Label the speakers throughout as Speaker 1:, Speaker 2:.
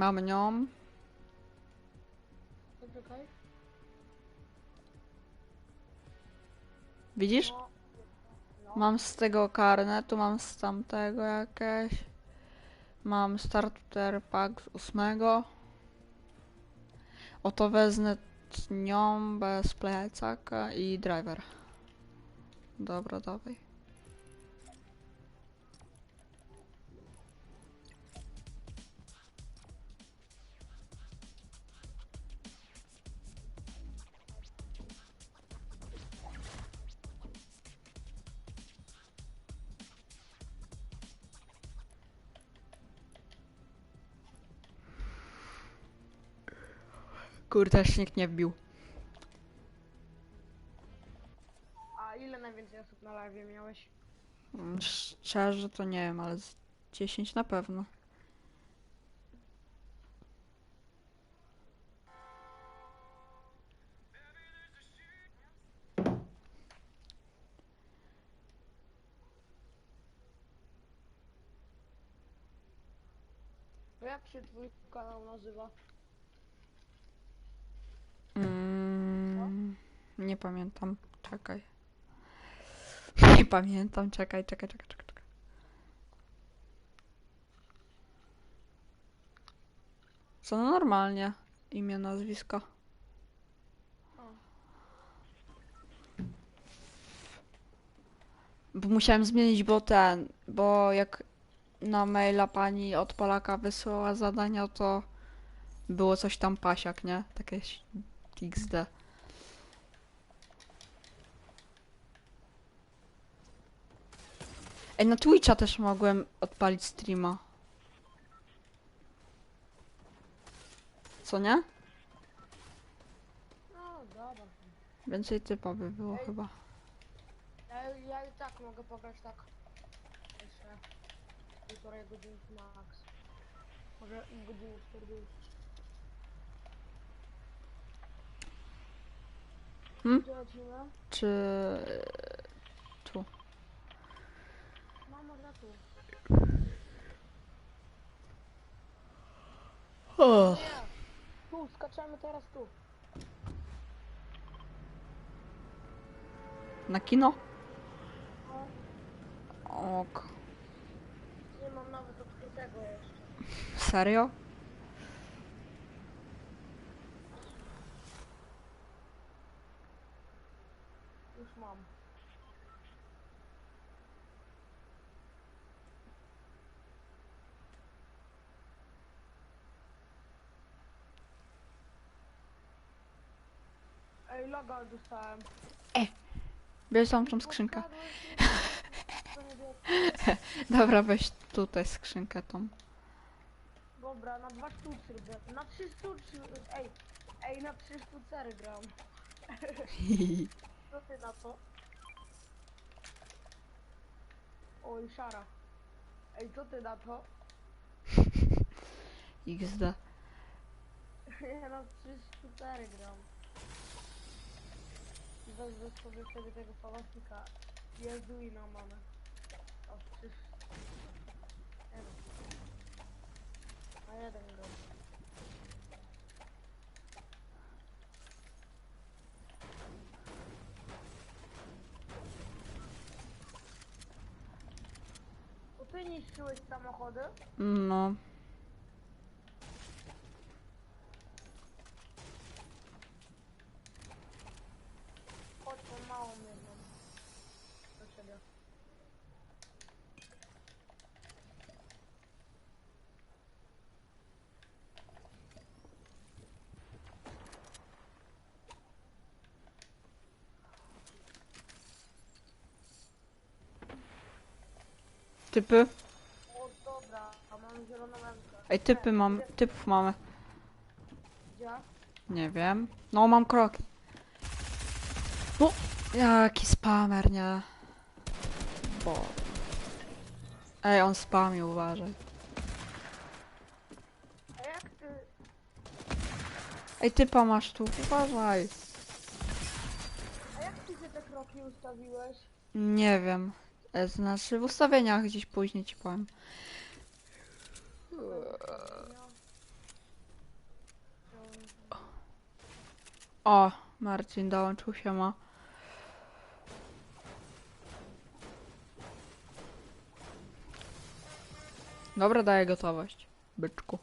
Speaker 1: Mam nią. Widzisz?
Speaker 2: No.
Speaker 1: Mam z tego karnetu, mam z tamtego jakieś. Mam starter pack z ósmego. Oto wezmę nią bez plecaka i driver. Dobra, dawaj. Kurde, nikt nie wbił.
Speaker 2: A ile najwięcej osób na live miałeś?
Speaker 1: Mm, Szczerze to nie wiem, ale z 10 na pewno.
Speaker 2: Jak się twój kanał nazywa?
Speaker 1: Mm, nie pamiętam. Czekaj. Nie pamiętam. Czekaj, czekaj, czekaj, czekaj. czekaj. Co no normalnie? Imię, nazwisko. Bo musiałem zmienić, bo ten, bo jak na maila pani od Polaka wysłała zadania, to było coś tam pasiak, nie? Takie XD. Ej, na Twitcha też mogłem odpalić streama. Co nie?
Speaker 2: No dobra.
Speaker 1: Więcej typa by było chyba.
Speaker 2: Ja, ja i tak mogę pograć tak. Jeszcze półtorej godzinki max. Może godzinę 40.
Speaker 1: Hmm? Czy... Tu.
Speaker 2: No może tu.
Speaker 1: O.
Speaker 2: Nie! Tu, skaczemy teraz tu.
Speaker 1: Na kino?
Speaker 2: No,
Speaker 1: Ok.
Speaker 2: nie mam nawet odkrytego jeszcze.
Speaker 1: Serio?
Speaker 2: Już mam. Ej, loga dostałem.
Speaker 1: Bierz tam tą skrzynkę. Dobra, weź tutaj skrzynkę tą.
Speaker 2: Dobra, na dwa sztucy. Na trzy sztucy. Ej, ej, na trzy sztucery gram. Co ty na to? Oj, szara. Ej, co ty na to?
Speaker 1: XD.
Speaker 2: Ja na trzy sztucery gram. Wezmę sobie wtedy tego pałasznika. Jezu i na mamę. O, trzy... Nie wiem. A jeden. To ty niszczyłeś samochody?
Speaker 1: No.
Speaker 2: Chodź, mam małą jedną. Do ciebie.
Speaker 1: Typy?
Speaker 2: O, dobra, a mam zieloną rękę.
Speaker 1: Ej, typy mam. Typów mamy.
Speaker 2: Gdzie?
Speaker 1: Nie wiem. No, mam kroki. No, jaki spamer, nie? Bo... Ej, on spamił, uważaj.
Speaker 2: A jak ty...
Speaker 1: Ej, typa masz tu, uważaj.
Speaker 2: A jak ty się te kroki ustawiłeś?
Speaker 1: Nie wiem. E, to znaczy w ustawieniach gdzieś później ci powiem. O, Marcin dołączył się ma. Dobra, daję gotowość, byczku.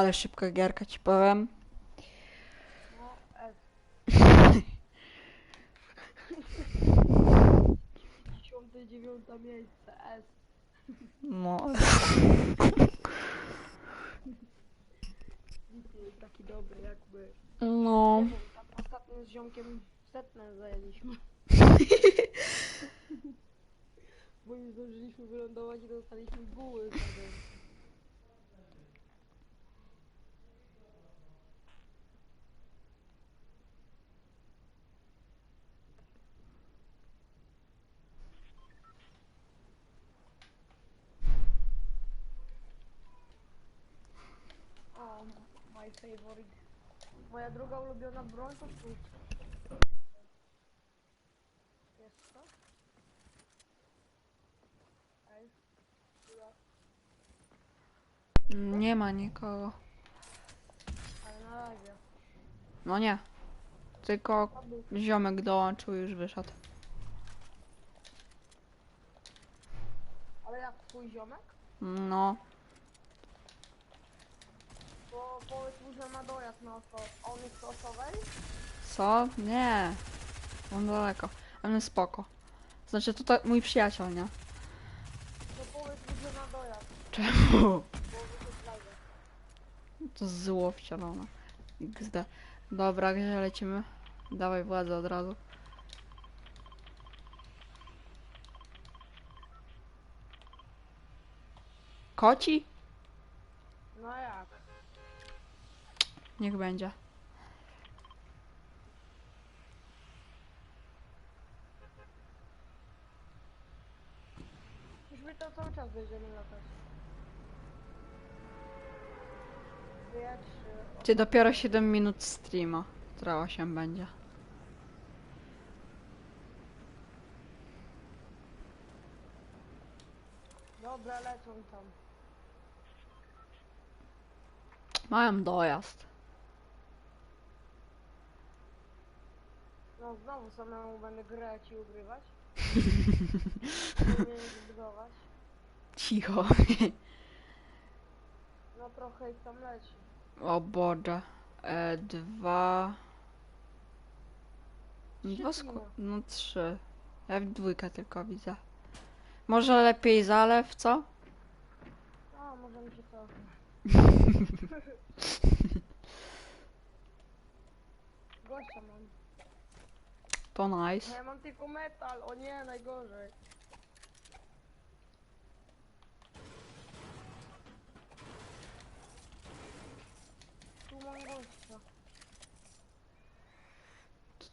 Speaker 1: Ale szybka gierka ci powiem.
Speaker 2: No, S. Dziesiąte, dziewiąte miejsce, S.
Speaker 1: No.
Speaker 2: Jest taki dobry jakby.
Speaker 1: No.
Speaker 2: Nie ostatnio z ziomkiem setne zajęliśmy. Bo nie zdążyliśmy wylądować i dostaliśmy buły. wtedy. O, my favorite. Moja druga ulubiona broń to. Jest to? Ej. Chwila.
Speaker 1: Nie ma nikogo.
Speaker 2: Ale na razie.
Speaker 1: No nie. Tylko ziomek dołączył już wyszedł.
Speaker 2: Ale jak twój ziomek?
Speaker 1: No.
Speaker 2: Bo ma dojazd na oso. On jest osowej?
Speaker 1: Co? Nie. On daleko. Ale spoko. Znaczy tutaj mój przyjaciel, nie?
Speaker 2: To powiedz mu, że ma dojazd.
Speaker 1: Czemu?
Speaker 2: Bo live.
Speaker 1: To zło wcielone. XD. Dobra, gdzie lecimy? Dawaj władzę od razu. Koci?
Speaker 2: No jak?
Speaker 1: Niech będzie.
Speaker 2: Już my to cały czas będziemy latać. Trzy.
Speaker 1: Ty dopiero 7 minut streama. Która 8 będzie.
Speaker 2: Dobra, lecą tam.
Speaker 1: Mają dojazd.
Speaker 2: No znowu samemu będę grać i ugrywać. Zbudować.
Speaker 1: Cicho.
Speaker 2: No trochę ich tam leci.
Speaker 1: O Boże. E, dwa... Dwa sku... No trzy. Ja w dwójkę tylko widzę. Może lepiej zalew, co?
Speaker 2: A, może mi się to... Gościa mam.
Speaker 1: To nice.
Speaker 2: ja mam tylko metal, o nie, najgorzej. Tu mam gościa.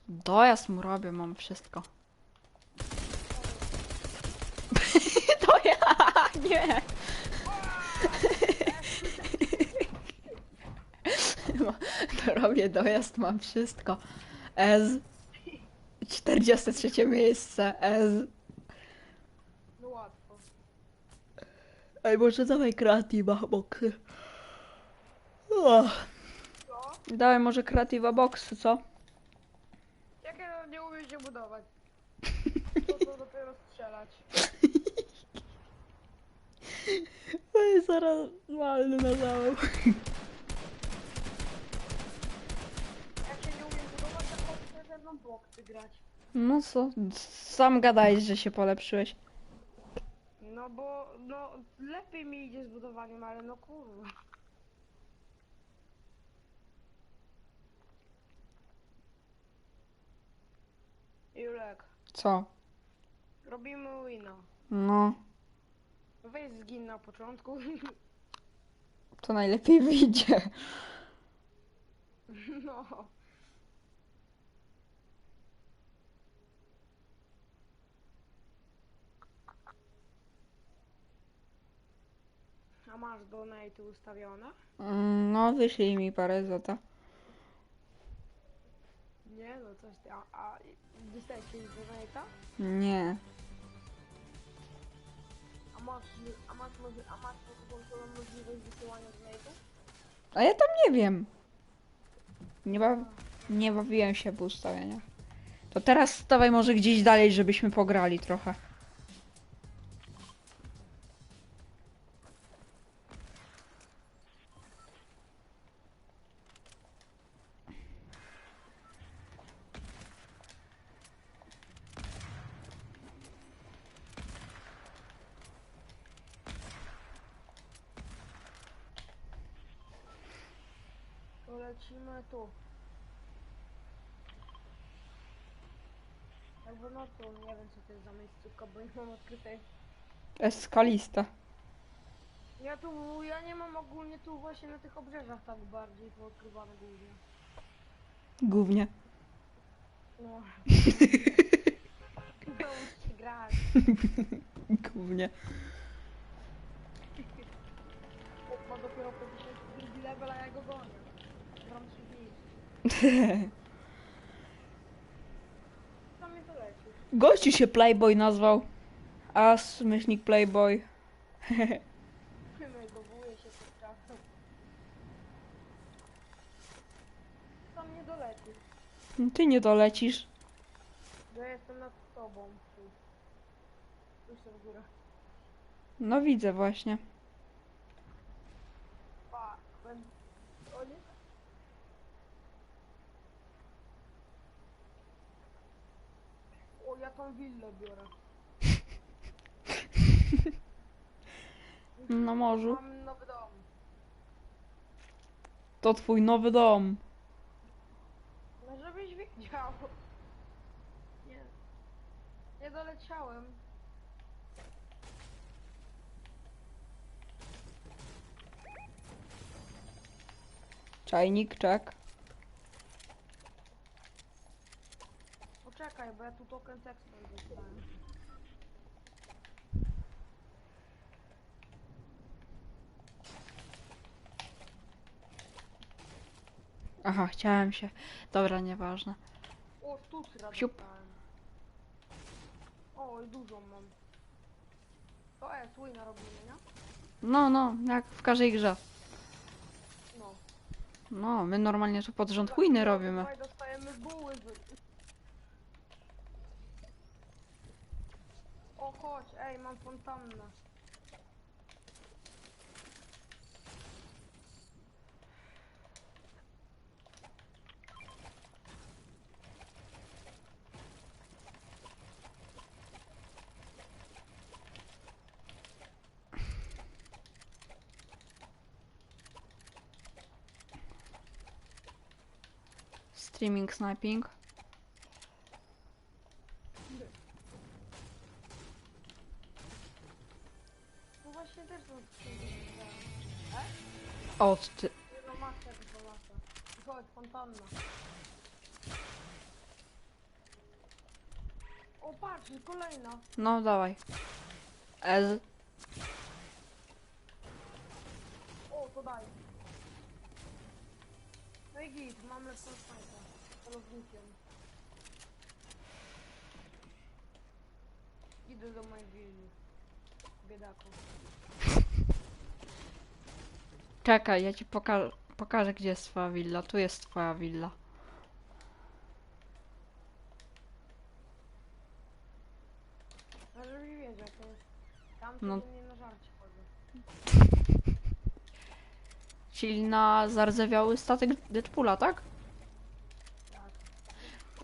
Speaker 1: Dojazd mu robię, mam wszystko. to ja! Nie! robię dojazd, mam wszystko. S. 43 miejsce. S.
Speaker 2: No łatwo.
Speaker 1: Ej, może dawaj kreatywa boxy. Uch.
Speaker 2: Co?
Speaker 1: Dawaj może kreatywa boxy, co?
Speaker 2: Jak ja nie umiem się budować? To, to dopiero strzelać.
Speaker 1: Ej, zaraz walny na zawał.
Speaker 2: Jak się nie umiem budować, to chodź ze mną boksy grać.
Speaker 1: No co? Sam gadałeś, że się polepszyłeś.
Speaker 2: No bo, no, lepiej mi idzie z budowaniem, ale no kurwa. Julek,
Speaker 1: Co?
Speaker 2: robimy wina.
Speaker 1: No,
Speaker 2: Weź zgin na początku.
Speaker 1: to najlepiej wyjdzie.
Speaker 2: No. A masz donate ustawione?
Speaker 1: Mm, No, wyślij mi parę złota.
Speaker 2: Nie, no coś ty. A, a dostałeś kiedyś donate'a?
Speaker 1: Nie.
Speaker 2: A masz, a masz, a masz włączoną możliwość wysyłania donate'ów?
Speaker 1: A ja tam nie wiem. Nie, ba nie bawiłem się w ustawieniach. To teraz stawaj może gdzieś dalej, żebyśmy pograli trochę.
Speaker 2: To lecimy tu. Jakby no to nie wiem co to jest za miejscówka, bo nie mam odkrytej.
Speaker 1: Eskalista.
Speaker 2: Ja tu, ja nie mam ogólnie tu właśnie na tych obrzeżach tak bardziej poodkrywane głównie.
Speaker 1: Głównie.
Speaker 2: No. Naucz się grać.
Speaker 1: Głównie.
Speaker 2: Ma dopiero 52 level, a ja go gonię. Gram 3 dni. Co mnie to leci?
Speaker 1: Gościu się Playboy nazwał. As, myślnik Playboy.
Speaker 2: Doleci?
Speaker 1: Ty nie dolecisz.
Speaker 2: Bo ja jestem nad tobą. Się w górę.
Speaker 1: No widzę właśnie.
Speaker 2: Pa, będę... O nie? Tą willę biorę.
Speaker 1: Na morzu.
Speaker 2: Mam nowy dom.
Speaker 1: To twój nowy dom.
Speaker 2: No żebyś wiedział. Nie. Nie doleciałem.
Speaker 1: Czajnik, czek.
Speaker 2: Poczekaj, bo ja tu token tekstem dostałem.
Speaker 1: Aha, chciałem się. Dobra, nieważne.
Speaker 2: O, sztuczra
Speaker 1: Siup.
Speaker 2: dostałem. O, i dużo mam. To e, Twina robimy, nie?
Speaker 1: No, no, jak w każdej grze.
Speaker 2: No.
Speaker 1: No, my normalnie tu pod rząd chujny robimy.
Speaker 2: Tutaj dostajemy buły. Chodź, ej, mam fontannę.
Speaker 1: Streaming sniping. O, ty.
Speaker 2: O, patrz, kolejna.
Speaker 1: No, dawaj. Ez.
Speaker 2: O, to daj. No i git, mam lepszą. Idę do mojej willi. Biedaku.
Speaker 1: Czekaj, ja ci poka pokażę, gdzie jest twoja willa. Tu jest twoja willa.
Speaker 2: No żebyś wiedział, to jest... Tam
Speaker 1: No.
Speaker 2: no. nie na żarcie chodzę.
Speaker 1: Czyli na zardzewiały statek Deadpoola, tak?
Speaker 2: Tak.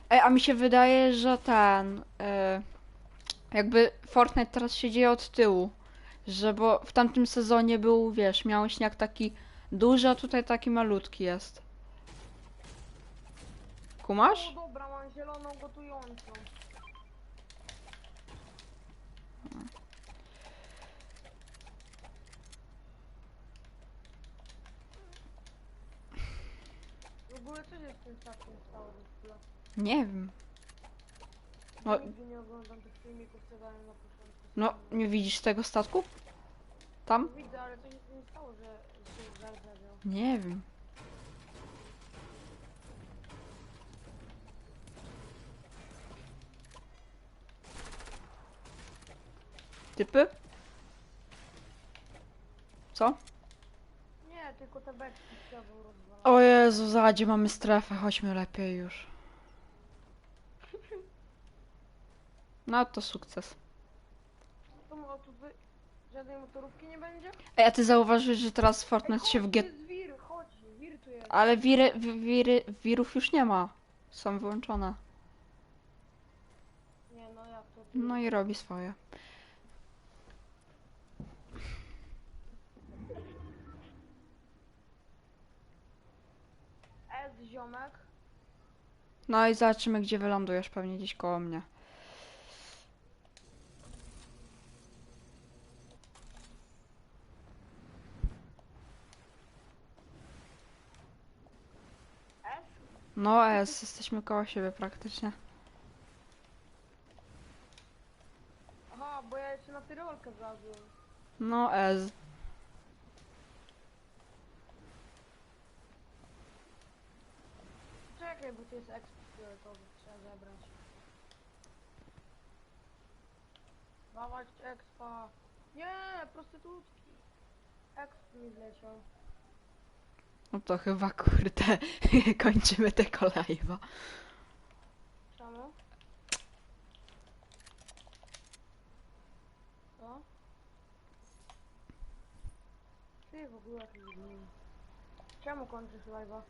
Speaker 1: Ej, a mi się wydaje, że ten. e, jakby Fortnite teraz się dzieje od tyłu. Że bo w tamtym sezonie był, wiesz, miał śnieg taki duży, a tutaj taki malutki jest. Kumasz?
Speaker 2: O, dobra, mam zieloną gotującą. W ogóle co się z tym statkiem stało w ogóle?
Speaker 1: Nie wiem. No.
Speaker 2: Nigdy nie oglądam tych filmików, co dałem na początku.
Speaker 1: No, nie widzisz tego statku? Tam?
Speaker 2: Widzę, ale to się nie stało, że się zardzewiał.
Speaker 1: Nie wiem. Typy? Co?
Speaker 2: Nie, tylko te beczki chciałbym rozwalać.
Speaker 1: O Jezu, zadzie mamy strefę, chodźmy lepiej już. No to sukces.
Speaker 2: Tu wy... żadnej motorówki nie będzie?
Speaker 1: Ej, a ty zauważyłeś, że teraz Fortnite się w G...
Speaker 2: jest wir, chodź, wir tu jest.
Speaker 1: Ale wiry, wi- wiry, wirów już nie ma. Są wyłączone.
Speaker 2: Nie, no jak to? tu
Speaker 1: No i robi swoje.
Speaker 2: S ziomek.
Speaker 1: No i zobaczymy, gdzie wylądujesz, pewnie gdzieś koło mnie.
Speaker 2: S?
Speaker 1: No S, jesteśmy koło siebie praktycznie.
Speaker 2: Aha, bo ja jeszcze na tyrolkę wlazłem.
Speaker 1: No S.
Speaker 2: Czekaj, bo to jest ekspert fioletowy, trzeba zebrać. Dawać expa. Nie, prostytutki. Exp mi zleciał.
Speaker 1: No to chyba kurde, kończymy te kolejwa.
Speaker 2: Czemu? Co? Czemu kończysz live'a?